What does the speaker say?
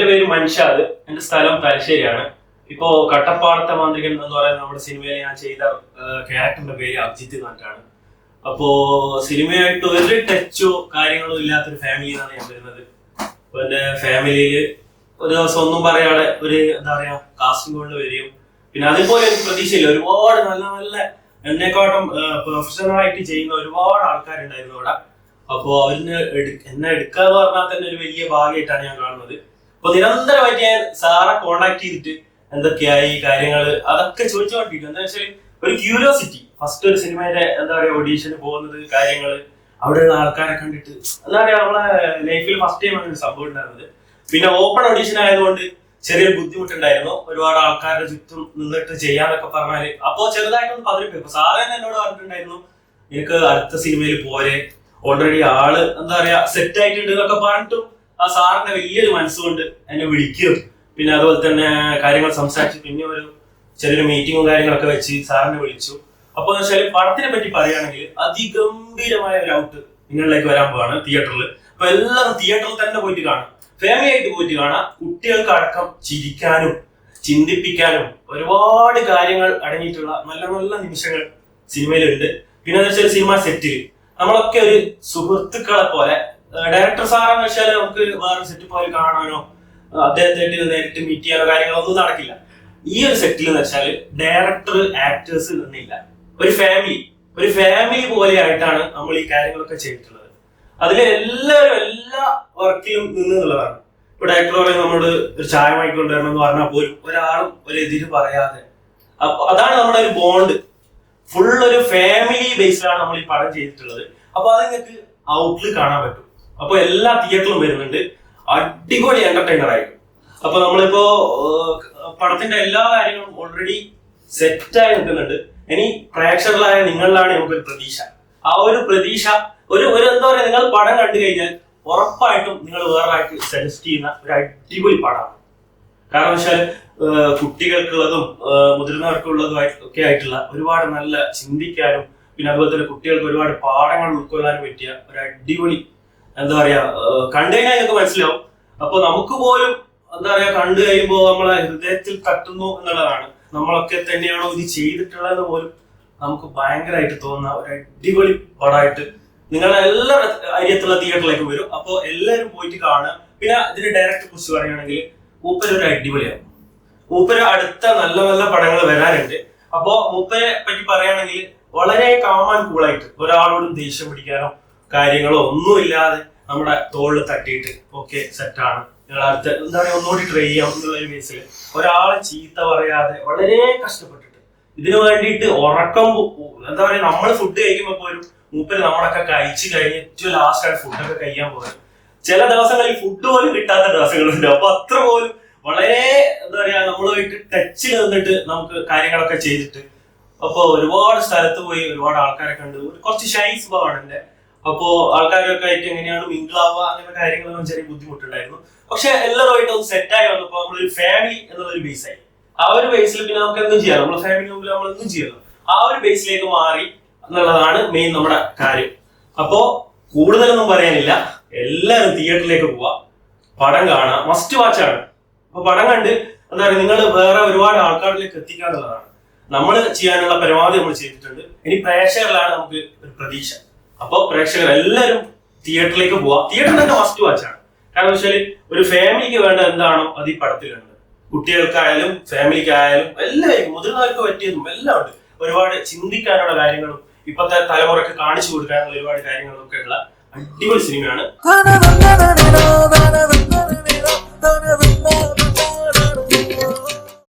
എന്റെ പേര് മൻഷാദ് എന്റെ സ്ഥലം തലശ്ശേരിയാണ്. ഇപ്പോ കട്ടപ്പാടത്തെ മാന്ത്രികൻ എന്ന് പറയുന്ന നമ്മുടെ സിനിമയിൽ ഞാൻ ചെയ്ത ക്യാരക്ടറിന്റെ പേര് അഭിജിത്ത് നാട്ടാണ് അപ്പോ സിനിമയായിട്ട് ഒരു ടച്ചോ കാര്യങ്ങളോ ഇല്ലാത്തൊരു ഫാമിലി എന്നാണ് ഞാൻ വരുന്നത്. അപ്പൊ ഫാമിലിയിൽ ഒരു ദിവസം ഒന്നും പറയാതെ ഒരു എന്താ പറയാ കാസ്റ്റിംഗ് കൊണ്ട് വരികയും. പിന്നെ അതുപോലെ എനിക്ക് പ്രതീക്ഷയില്ല. ഒരുപാട് നല്ല നല്ല എന്നെക്കാട്ടും പ്രൊഫഷണൽ ആയിട്ട് ചെയ്യുന്ന ഒരുപാട് ആൾക്കാരുണ്ടായിരുന്നു അവിടെ. അപ്പോ അവരിന് എന്നെ എടുക്കുക എന്ന് പറഞ്ഞാൽ തന്നെ ഒരു വലിയ ഭാഗ്യമായിട്ടാണ് ഞാൻ കാണുന്നത്. അപ്പൊ നിരന്തരമായിട്ട് ഞാൻ സാറെ കോണ്ടാക്ട് ചെയ്തിട്ട് എന്തൊക്കെയായി കാര്യങ്ങൾ അതൊക്കെ ചോദിച്ചുകൊണ്ടിരിക്കും എന്താ വെച്ചാൽ ഒരു ക്യൂരിയോസിറ്റി ഫസ്റ്റ് ഒരു സിനിമയുടെ എന്താ പറയാ ഓഡീഷന് പോകുന്നത് കാര്യങ്ങൾ അവിടെയുള്ള ആൾക്കാരെ കണ്ടിട്ട്. എന്താ പറയാ നമ്മളെ ലൈഫിൽ ഫസ്റ്റ് ടൈം ആണ് സംഭവം ഉണ്ടായിരുന്നത്. പിന്നെ ഓപ്പൺ ഓഡീഷൻ ആയതുകൊണ്ട് ചെറിയൊരു ബുദ്ധിമുട്ടുണ്ടായിരുന്നു. ഒരുപാട് ആൾക്കാരുടെ ചുറ്റും നിന്നിട്ട് ചെയ്യാന്നൊക്കെ പറഞ്ഞാൽ അപ്പോ ചെറുതായിട്ടൊന്ന് പതിരിപ്പോയി അപ്പൊ സാറ് തന്നെ എന്നോട് പറഞ്ഞിട്ടുണ്ടായിരുന്നു എനിക്ക് അടുത്ത സിനിമയിൽ പോരെ. ഓൾറെഡി ആൾ എന്താ പറയാ സെറ്റ് ആയിട്ടുണ്ട് എന്നൊക്കെ പറഞ്ഞിട്ടും ആ സാറിന്റെ വലിയൊരു മനസ്സുകൊണ്ട് എന്നെ വിളിക്കും. പിന്നെ അതുപോലെ തന്നെ കാര്യങ്ങൾ സംസാരിച്ച് പിന്നെ ഒരു ചെറിയൊരു മീറ്റിങ്ങും കാര്യങ്ങളൊക്കെ വെച്ച് സാറിനെ വിളിച്ചു. അപ്പൊ എന്ന് വെച്ചാൽ പടത്തിനെ പറ്റി പറയുകയാണെങ്കിൽ അതിഗംഭീരമായ ഒരു ഔട്ട് നിങ്ങളിലേക്ക് വരാൻ പോവാണ് തിയേറ്ററിൽ അപ്പൊ എല്ലാവരും തിയേറ്ററിൽ തന്നെ പോയിട്ട് കാണാം. ഫാമിലി ആയിട്ട് പോയിട്ട് കാണാം. കുട്ടികൾക്ക് അടക്കം ചിരിക്കാനും ചിന്തിപ്പിക്കാനും ഒരുപാട് കാര്യങ്ങൾ അടങ്ങിയിട്ടുള്ള നല്ല നല്ല നിമിഷങ്ങൾ സിനിമയിലുണ്ട് പിന്നെ എന്ന് വെച്ചാൽ സിനിമ സെറ്റിൽ നമ്മളൊക്കെ ഒരു സുഹൃത്തുക്കളെ പോലെ ഡയറക്ടർ സാറെന്ന് വെച്ചാൽ നമുക്ക് വേറെ സെറ്റ് പോയി കാണാനോ അദ്ദേഹത്തിന് അദ്ദേഹത്തെ നേരിട്ട് മീറ്റ് ചെയ്യാനോ കാര്യങ്ങളോ ഒന്നും നടക്കില്ല. ഈ ഒരു സെറ്റിൽ എന്ന് വെച്ചാൽ ഡയറക്ടർ ആക്ടേഴ്സ് എന്നില്ല ഒരു ഫാമിലി ഒരു ഫാമിലി പോലെ ആയിട്ടാണ് നമ്മൾ ഈ കാര്യങ്ങളൊക്കെ ചെയ്തിട്ടുള്ളത്. അതിൽ എല്ലാവരും എല്ലാ വർക്കിലും നിന്നുള്ളതാണ് ഇപ്പൊ ഡയറക്ടർ പറയും നമ്മളോട് ഒരു ചായ വാങ്ങിക്കൊണ്ടുവരണം എന്ന് പറഞ്ഞാൽ പോലും ഒരാളും ഒരു എതിര് പറയാതെ. അപ്പൊ അതാണ് നമ്മുടെ ഒരു ബോണ്ട് ഫുൾ ഒരു ഫാമിലി ബേസിലാണ് നമ്മൾ ഈ പടം ചെയ്തിട്ടുള്ളത്. അപ്പൊ അത് നിങ്ങൾക്ക് ഔട്ടിൽ കാണാൻ പറ്റും. അപ്പൊ എല്ലാ തിയേറ്ററിലും വരുന്നുണ്ട്. അടിപൊളി എന്റർടൈനർ ആയിരിക്കും. അപ്പൊ നമ്മളിപ്പോ പടത്തിന്റെ എല്ലാ കാര്യങ്ങളും ഓൾറെഡി സെറ്റായി നിൽക്കുന്നുണ്ട്. ഇനി പ്രേക്ഷകരായ നിങ്ങളിലാണ് നമുക്കൊരു പ്രതീക്ഷ. ആ ഒരു പ്രതീക്ഷ ഒരു ഒരു എന്താ പറയുക നിങ്ങൾ പടം കണ്ടു കഴിഞ്ഞാൽ ഉറപ്പായിട്ടും നിങ്ങൾ വേറൊരാൾക്ക് സജസ്റ്റ് ചെയ്യുന്ന ഒരു അടിപൊളി പടമാണ്. കാരണം വെച്ചാൽ കുട്ടികൾക്കുള്ളതും മുതിർന്നവർക്കുള്ളതും ഒക്കെ ആയിട്ടുള്ള ഒരുപാട് നല്ല ചിന്തിക്കാനും പിന്നെ അതുപോലെ തന്നെ കുട്ടികൾക്ക് ഒരുപാട് പാഠങ്ങൾ ഉൾക്കൊള്ളാനും പറ്റിയ ഒരു അടിപൊളി എന്താ പറയാ ഏഹ് കണ്ടു കഴിഞ്ഞാൽ നിങ്ങൾക്ക് മനസ്സിലാവും. അപ്പൊ നമുക്ക് പോലും എന്താ പറയാ കണ്ടു കഴിയുമ്പോൾ നമ്മളെ ഹൃദയത്തിൽ തട്ടുന്നു എന്നുള്ളതാണ്. നമ്മളൊക്കെ തന്നെയാണോ ഇത് ചെയ്തിട്ടുള്ളത് പോലും നമുക്ക് ഭയങ്കരമായിട്ട് തോന്നുന്ന ഒരു അടിപൊളി പടമായിട്ട് നിങ്ങളെ എല്ലാ അരിയത്തുള്ള തിയേറ്ററിലേക്ക് വരും. അപ്പോൾ എല്ലാവരും പോയിട്ട് കാണുക. പിന്നെ ഇതിന്റെ ഡയറക്റ്റ് കുറിച്ച് പറയുകയാണെങ്കിൽ മൂപ്പര് ഒരു അടിപൊളിയാണ്. മൂപ്പര് അടുത്ത നല്ല നല്ല പടങ്ങൾ വരാനുണ്ട്. അപ്പോൾ മൂപ്പരെ പറ്റി പറയുകയാണെങ്കിൽ വളരെ കാമാൻ കൂളായിട്ട് ഒരാളോടും ദേഷ്യം പിടിക്കാനോ കാര്യങ്ങളോ ഒന്നുമില്ലാതെ നമ്മുടെ തോളിൽ തട്ടിയിട്ട് ഓക്കെ സെറ്റാണ് നിങ്ങൾ അടുത്ത എന്താ പറയുക ഒന്നുകൂടി ട്രൈ ചെയ്യാം എന്നുള്ള ഒരു ഒരാളെ ചീത്ത പറയാതെ വളരെ കഷ്ടപ്പെട്ടിട്ട് ഇതിനു വേണ്ടിയിട്ട് ഉറക്കം എന്താ പറയുക നമ്മൾ ഫുഡ് കഴിക്കുമ്പോൾ പോലും മൂപ്പര് നമ്മളൊക്കെ കഴിച്ചു കഴിഞ്ഞ് ഏറ്റവും ലാസ്റ്റ് ആണ് ഫുഡൊക്കെ കഴിക്കാൻ പോകുന്നത് ചില ദിവസങ്ങളിൽ ഫുഡ് പോലും കിട്ടാത്ത ദിവസങ്ങളുണ്ട്. അപ്പൊ അത്ര പോലും വളരെ എന്താ പറയാ നമ്മളുമായിട്ട് ടച്ചിൽ നിന്നിട്ട് നമുക്ക് കാര്യങ്ങളൊക്കെ ചെയ്തിട്ട് അപ്പൊ ഒരുപാട് സ്ഥലത്ത് പോയി ഒരുപാട് ആൾക്കാരെ കണ്ടു കുറച്ച് ഷൈ സ്വഭാവമാണ് എന്റെ അപ്പോ ആൾക്കാരൊക്കെ ആയിട്ട് എങ്ങനെയാണ് മിങ്കിളാവുക അങ്ങനെ കാര്യങ്ങളൊന്നും ചെറിയ ബുദ്ധിമുട്ടുണ്ടായിരുന്നു. പക്ഷെ എല്ലാവരുമായിട്ട് ഒന്ന് സെറ്റായി വന്നപ്പോ നമ്മളൊരു ഫാമിലി എന്നുള്ളൊരു ബേസായി ആ ഒരു ബേസിൽ പിന്നെ നമുക്ക് എന്തും ചെയ്യാം നമ്മളെ ഫാമിലി മുമ്പിൽ നമ്മൾ എന്തും ചെയ്യണം. ആ ഒരു ബേസിലേക്ക് മാറി എന്നുള്ളതാണ് മെയിൻ നമ്മുടെ കാര്യം. അപ്പോ കൂടുതലൊന്നും പറയാനില്ല. എല്ലാവരും തിയേറ്ററിലേക്ക് പോവാ പടം കാണാം മസ്റ്റ് വാച്ച് ആണ്. അപ്പൊ പടം കണ്ട് എന്താ പറയുക നിങ്ങൾ വേറെ ഒരുപാട് ആൾക്കാരിലേക്ക് എത്തിക്കാന്നുള്ളതാണ്. നമ്മൾ ചെയ്യാനുള്ള പരമാവധി നമ്മൾ ചെയ്തിട്ടുണ്ട്. ഇനി പ്രേക്ഷകരിലാണ് നമുക്ക് ഒരു പ്രതീക്ഷ. അപ്പൊ പ്രേക്ഷകർ എല്ലാവരും തിയേറ്ററിലേക്ക് പോവാ. തിയേറ്റർ തന്നെ മസ്റ്റ് വാച്ച് ആണ്. കാരണം വെച്ചാൽ ഒരു ഫാമിലിക്ക് വേണ്ട എന്താണോ അത് ഈ പടത്തിലുണ്ട് കുട്ടികൾക്കായാലും ഫാമിലിക്കായാലും എല്ലാവർക്കും മുതിർന്നവർക്ക് പറ്റിയതും എല്ലാം ഉണ്ട്. ഒരുപാട് ചിന്തിക്കാനുള്ള കാര്യങ്ങളും ഇപ്പോഴത്തെ തലമുറയ്ക്ക് കാണിച്ചു കൊടുക്കാനുള്ള ഒരുപാട് കാര്യങ്ങളും ഒക്കെ ഉള്ള അടിപൊളി സിനിമയാണ്.